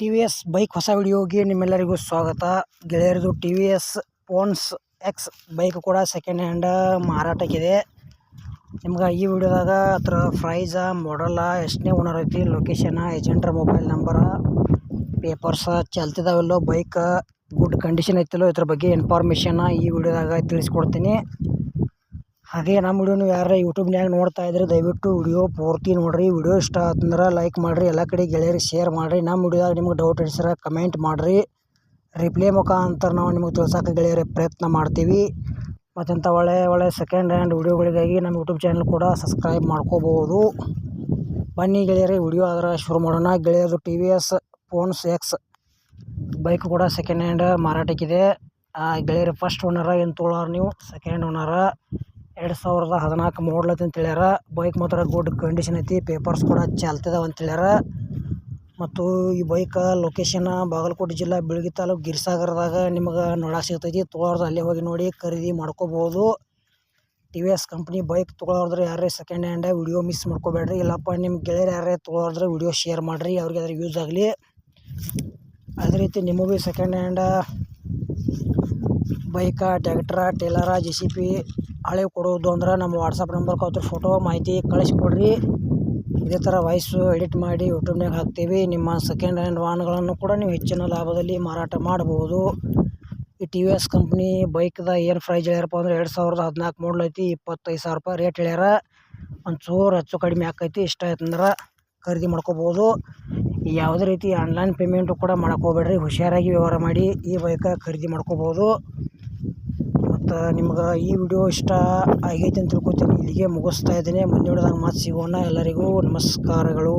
T V S bike ಹೊಸ ವಿಡಿಯೋಗೆ ನಿಮ್ಮೆಲ್ಲರಿಗೂ ಸ್ವಾಗತ. ಗೆಳೆಯರದು T V S phoenix bike ಕೂಡ ಸೆಕೆಂಡ್ ಹ್ಯಾಂಡ್ ಮಾರಾಟಕ್ಕಿದೆ. ನಿಮ್ಗೆ ಈ ವಿಡಿಯೋದಾಗ ಅದ್ರ ಪ್ರೈಸ ಮಾಡಲ್ಲ ಎಷ್ಟನೇ ಓನರ್ ಐತಿ ಲೊಕೇಶನ ಏಜೆಂಟ್ರ ಮೊಬೈಲ್ ನಂಬರ ಪೇಪರ್ಸ ಚಲ್ತಿದಾವೆಲ್ಲೋ ಬೈಕ್ ಗುಡ್ ಕಂಡೀಷನ್ ಐತಿಲ್ಲೋ ಇದ್ರ ಬಗ್ಗೆ ಇನ್ಫಾರ್ಮೇಷನ್ನ ಈ ವಿಡಿಯೋದಾಗ ತಿಳಿಸ್ಕೊಡ್ತೀನಿ. ಹಾಗೆ ನಮ್ಮ ವಿಡಿಯೋನು ಯಾರು ಯೂಟ್ಯೂಬ್ನ್ಯಾಗ ನೋಡ್ತಾ ಇದ್ರೆ ದಯವಿಟ್ಟು ವಿಡಿಯೋ ಪೂರ್ತಿ ನೋಡಿರಿ. ವಿಡಿಯೋ ಇಷ್ಟ ಆತಂದ್ರೆ ಲೈಕ್ ಮಾಡಿರಿ, ಎಲ್ಲ ಕಡೆ ಗೆಳೆಯರಿಗೆ ಶೇರ್ ಮಾಡಿರಿ. ನಮ್ಮ ವಿಡಿಯೋದಾಗ ನಿಮ್ಗೆ ಡೌಟ್ ಇಡ್ಸಿರ ಕಮೆಂಟ್ ಮಾಡಿರಿ. ರಿಪ್ಲೈ ಮುಖಾಂತರ ನಾವು ನಿಮಗೆ ತಿಳ್ಸೋಕೆ ಗೆಳೆಯರ ಪ್ರಯತ್ನ ಮಾಡ್ತೀವಿ. ಮತ್ತಂಥ ಒಳ್ಳೆಯ ಒಳ್ಳೆಯ ಸೆಕೆಂಡ್ ಹ್ಯಾಂಡ್ ವಿಡಿಯೋಗಳಿಗಾಗಿ ನಮ್ಮ ಯೂಟ್ಯೂಬ್ ಚಾನಲ್ ಕೂಡ ಸಬ್ಸ್ಕ್ರೈಬ್ ಮಾಡ್ಕೋಬೋದು ಬನ್ನಿ ಗೆಳೆಯರಿ, ವಿಡಿಯೋ ಆದ್ರೆ ಶುರು ಮಾಡೋಣ. ಗೆಳೆಯರು T V S phones X bike ಕೂಡ ಸೆಕೆಂಡ್ ಹ್ಯಾಂಡ್ ಮಾರಾಟಕ್ಕಿದೆ. ಗೆಳೆಯರು ಫಸ್ಟ್ ಓನರ ಏನು ತೊಗೊಳೋರು ನೀವು? ಸೆಕೆಂಡ್ ಓನರ ಎರಡು ಸಾವಿರದ ಹದಿನಾಲ್ಕು ಮಾಡಲ್ ಅಂತ ಹೇಳ್ಯಾರ. ಬೈಕ್ ಮಾತ್ರ ಗುಡ್ ಕಂಡೀಷನ್ ಐತಿ ಪೇಪರ್ಸ್ ಕೂಡ ಚಾಲ್ತಿದಾವ ಅಂತ ಹೇಳ್ಯಾರ. ಮತ್ತು ಈ ಬೈಕ್ ಲೊಕೇಶನ್ ಬಾಗಲಕೋಟೆ ಜಿಲ್ಲಾ ಬೆಳಗಿ ತಾಲೂಕು ಗಿರಿಸಾಗರದಾಗ ನಿಮಗೆ ನೋಡಕ್ಕೆ ಸಿಗ್ತೈತಿ. ತೊಗೊಳೋದು ಅಲ್ಲೇ ಹೋಗಿ ನೋಡಿ ಖರೀದಿ ಮಾಡ್ಕೋಬೋದು. T V S company bike ತೊಗೊಳೋದ್ರೆ ಯಾರೇ ಸೆಕೆಂಡ್ ಹ್ಯಾಂಡ್ ವಿಡಿಯೋ ಮಿಸ್ ಮಾಡ್ಕೋಬೇಡ್ರಿ. ಇಲ್ಲಪ್ಪ ನಿಮ್ಮ ಗೆಳೆಯರು ಯಾರೇ ತೊಗೊಳೋದ್ರೆ ವಿಡಿಯೋ ಶೇರ್ ಮಾಡಿರಿ. ಅವ್ರಿಗೆ ಯೂಸ್ ಆಗಲಿ. ಅದೇ ರೀತಿ ನಿಮಗೂ ಸೆಕೆಂಡ್ ಹ್ಯಾಂಡ ಬೈಕ ಟ್ಯಾಕ್ಟ್ರ ಟೇಲರ, ಜೆ ಸಿ ಪಿ ಹಳೆ ಕೊಡೋದು ಅಂದ್ರೆ ನಮ್ಮ ವಾಟ್ಸಪ್ ನಂಬರ್ಗೆ ಅವ್ರ ಫೋಟೋ, ಮಾಹಿತಿ ಕಳಿಸ್ಕೊಡ್ರಿ. ಇದೇ ಥರ ವಾಯ್ಸು ಎಡಿಟ್ ಮಾಡಿ ಯೂಟ್ಯೂಬ್ನಾಗ ಹಾಕ್ತೀವಿ. ನಿಮ್ಮ ಸೆಕೆಂಡ್ ಹ್ಯಾಂಡ್ ವಾಹನಗಳನ್ನು ಕೂಡ ನೀವು ಹೆಚ್ಚಿನ ಲಾಭದಲ್ಲಿ ಮಾರಾಟ ಮಾಡ್ಬೋದು. ಈ ಟಿ ವಿ ಎಸ್ ಕಂಪ್ನಿ ಬೈಕ್ದ ಏನು ಪ್ರೈಸ್ ಹೇಳ್ಯಾರಪ್ಪ ಅಂದ್ರೆ ಎರಡು ಸಾವಿರದ ಹದಿನಾಲ್ಕು ಮಾಡಲ್ ಐತಿ, ಇಪ್ಪತ್ತೈದು ಸಾವಿರ ರೂಪಾಯಿ ರೇಟ್ ಹೇಳ್ಯಾರ. ಒಂಚೂರು ಹೆಚ್ಚು ಕಡಿಮೆ ಆಕೈತಿ. ಇಷ್ಟ ಆಯ್ತಂದ್ರೆ ಖರೀದಿ ಮಾಡ್ಕೋಬೋದು. ಯಾವುದೇ ರೀತಿ ಆನ್ಲೈನ್ ಪೇಮೆಂಟು ಕೂಡ ಮಾಡಕ್ಕೆ ಹೋಗ್ಬೇಡ್ರಿ. ಹುಷಾರಾಗಿ ವ್ಯವಹಾರ ಮಾಡಿ ಈ ಬೈಕ ಖರೀದಿ ಮಾಡ್ಕೋಬೋದು ಮತ್ತು ನಿಮ್ಗೆ ಈ ವಿಡಿಯೋ ಇಷ್ಟ ಆಗೈತೆ ಅಂತ ತಿಳ್ಕೊತೀನಿ. ಇಲ್ಲಿಗೆ ಮುಗಿಸ್ತಾ ಇದ್ದೀನಿ. ಮುಂದಿನ ಮಾತು ಸಿಗೋಣ. ಎಲ್ಲರಿಗೂ ನಮಸ್ಕಾರಗಳು.